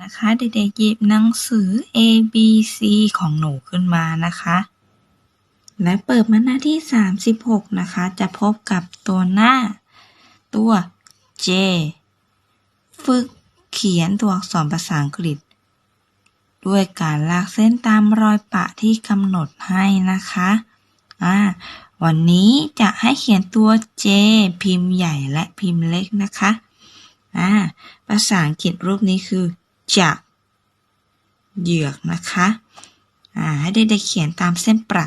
นะคะเด็กๆหยิบหนังสือ A B C ของหนูขึ้นมานะคะ และเปิดมาหน้าที่ 36 นะคะ จะพบกับตัวหน้า ตัว J ฝึกเขียนตัวอักษรภาษาอังกฤษ ด้วยการลากเส้นตามรอยปะที่กำหนดให้นะคะอ่าวันนี้จะให้เขียนตัว J พิมพ์ใหญ่และพิมพ์เล็กนะคะอ่าภาษาอังกฤษรูปนี้คือ จะเหยือกนะคะให้เด็กๆเขียนตามเส้นประ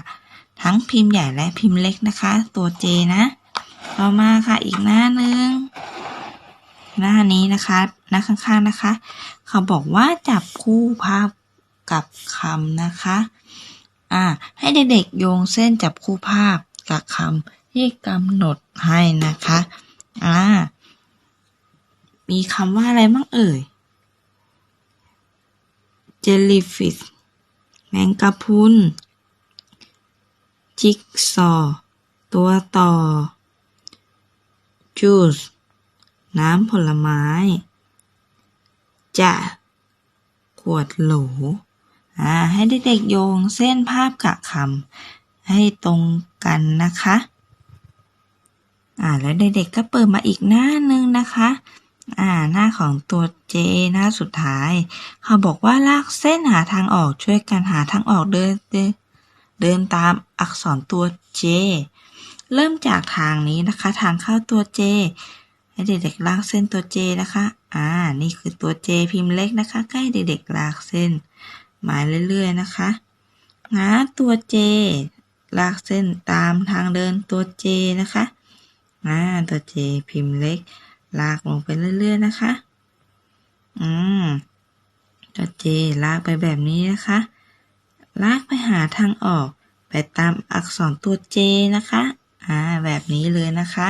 ทั้งพิมพ์ใหญ่และพิมพ์เล็กนะคะ ตัว J นะ ต่อมาค่ะอีกหน้าหนึ่งหน้านี้นะคะหน้าข้างๆนะคะ เขาบอกว่าจับคู่ภาพกับคำนะคะอ่าให้เด็กๆโยงเส้นจับคู่ภาพกับคำที่กำหนดให้นะคะอ่ามีคำว่าอะไรบ้างเอ่ย jellyfish แมงกะพุนจิ๊กซอตัวต่อ juice น้ำผลไม้จะขวดโหลอ่าให้เด็กๆโยงเส้นภาพกับคำให้ตรงกันนะคะ อ่าแล้วเด็กๆก็เปิดมาอีกหน้าหนึ่งนะคะ อ่า หน้าของตัว J หน้าสุดท้าย เขาบอกว่าลากเส้นหาทางออกช่วยกันหาทางออกเดินเดินตามอักษรตัว J เริ่มจากทางนี้นะคะ ทางเข้าตัว J ให้เด็กๆลากเส้นตัว J นะคะ อ่า นี่คือตัว J พิมพ์เล็กนะคะ ใกล้เด็กๆลากเส้นมาเรื่อยๆนะคะหาตัว J ลากเส้นตามทางเดินตัว J นะคะอ่าตัว J พิมพ์เล็ก ลากลงไปเรื่อยๆนะคะ อืมตัว J ลากไปแบบนี้นะคะ ลากไปหาทางออก ไปตามอักษรตัว J นะคะ อ่า แบบนี้เลยนะคะ